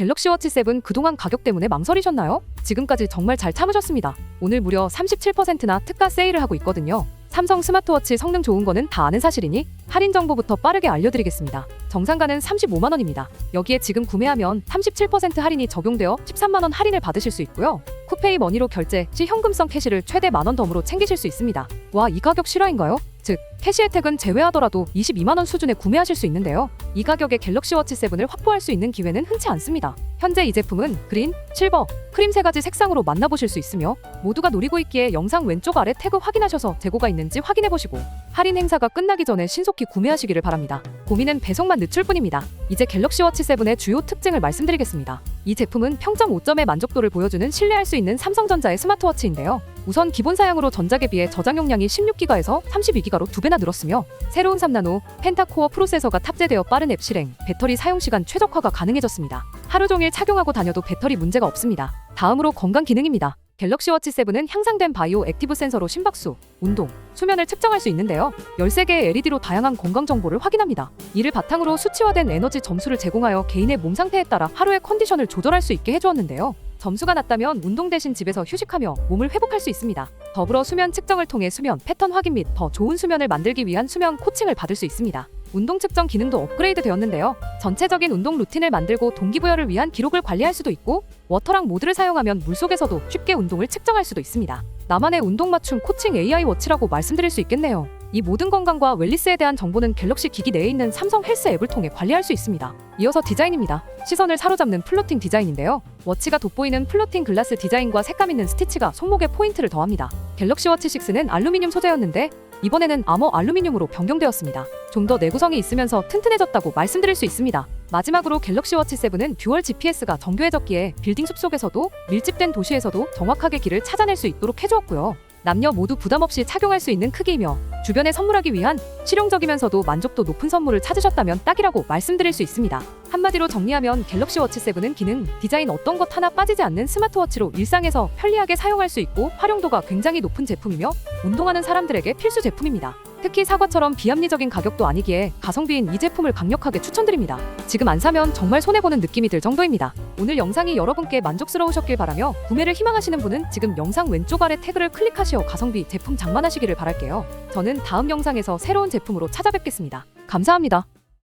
갤럭시 워치 7 그동안 가격 때문에 망설이셨나요? 지금까지 정말 잘 참으셨습니다. 오늘 무려 37%나 특가 세일을 하고 있거든요. 삼성 스마트워치 성능 좋은 거는 다 아는 사실이니 할인 정보부터 빠르게 알려드리겠습니다. 정상가는 35만 원입니다. 여기에 지금 구매하면 37% 할인이 적용되어 13만 원 할인을 받으실 수 있고요. 쿠페이 머니로 결제 시 현금성 캐시를 최대 만 원 덤으로 챙기실 수 있습니다. 와, 이 가격 실화인가요? 즉, 캐시 혜택은 제외하더라도 22만 원 수준에 구매하실 수 있는데요. 이 가격에 갤럭시 워치 7을 확보할 수 있는 기회는 흔치 않습니다. 현재 이 제품은 그린, 실버, 크림 세 가지 색상으로 만나보실 수 있으며 모두가 노리고 있기에 영상 왼쪽 아래 태그 확인하셔서 재고가 있는지 확인해 보시고 할인 행사가 끝나기 전에 신속히 구매하시기를 바랍니다. 고민은 배송만 늦출 뿐입니다. 이제 갤럭시 워치 7의 주요 특징을 말씀드리겠습니다. 이 제품은 평점 5점의 만족도를 보여주는 신뢰할 수 있는 삼성전자의 스마트워치인데요. 우선 기본 사양으로 전작에 비해 저장 용량이 16기가에서 32기가로 두 배나 늘었으며 새로운 3나노 펜타코어 프로세서가 탑재되어 빠른 앱 실행, 배터리 사용 시간 최적화가 가능해졌습니다. 하루 종일 착용하고 다녀도 배터리 문제가 없습니다. 다음으로 건강 기능입니다. 갤럭시 워치 7은 향상된 바이오 액티브 센서로 심박수, 운동, 수면을 측정할 수 있는데요. 13개의 LED로 다양한 건강 정보를 확인합니다. 이를 바탕으로 수치화된 에너지 점수를 제공하여 개인의 몸 상태에 따라 하루의 컨디션을 조절할 수 있게 해주었는데요. 점수가 낮다면 운동 대신 집에서 휴식하며 몸을 회복할 수 있습니다. 더불어 수면 측정을 통해 수면 패턴 확인 및 더 좋은 수면을 만들기 위한 수면 코칭을 받을 수 있습니다. 운동 측정 기능도 업그레이드 되었는데요. 전체적인 운동 루틴을 만들고 동기부여를 위한 기록을 관리할 수도 있고 워터랑 모드를 사용하면 물속에서도 쉽게 운동을 측정할 수도 있습니다. 나만의 운동 맞춤 코칭 AI 워치라고 말씀드릴 수 있겠네요. 이 모든 건강과 웰리스에 대한 정보는 갤럭시 기기 내에 있는 삼성 헬스 앱을 통해 관리할 수 있습니다. 이어서 디자인입니다. 시선을 사로잡는 플로팅 디자인인데요. 워치가 돋보이는 플로팅 글라스 디자인과 색감 있는 스티치가 손목에 포인트를 더합니다. 갤럭시 워치 6는 알루미늄 소재였는데 이번에는 암호 알루미늄으로 변경되었습니다. 좀 더 내구성이 있으면서 튼튼해졌다고 말씀드릴 수 있습니다. 마지막으로 갤럭시 워치 7은 듀얼 GPS가 정교해졌기에 빌딩 숲속에서도 밀집된 도시에서도 정확하게 길을 찾아낼 수 있도록 해주었고요. 남녀 모두 부담 없이 착용할 수 있는 크기이며 주변에 선물하기 위한 실용적이면서도 만족도 높은 선물을 찾으셨다면 딱이라고 말씀드릴 수 있습니다. 한마디로 정리하면 갤럭시 워치 7은 기능, 디자인 어떤 것 하나 빠지지 않는 스마트워치로 일상에서 편리하게 사용할 수 있고 활용도가 굉장히 높은 제품이며 운동하는 사람들에게 필수 제품입니다. 특히 사과처럼 비합리적인 가격도 아니기에 가성비인 이 제품을 강력하게 추천드립니다. 지금 안 사면 정말 손해보는 느낌이 들 정도입니다. 오늘 영상이 여러분께 만족스러우셨길 바라며 구매를 희망하시는 분은 지금 영상 왼쪽 아래 태그를 클릭하시어 가성비 제품 장만하시기를 바랄게요. 저는 다음 영상에서 새로운 제품으로 찾아뵙겠습니다. 감사합니다.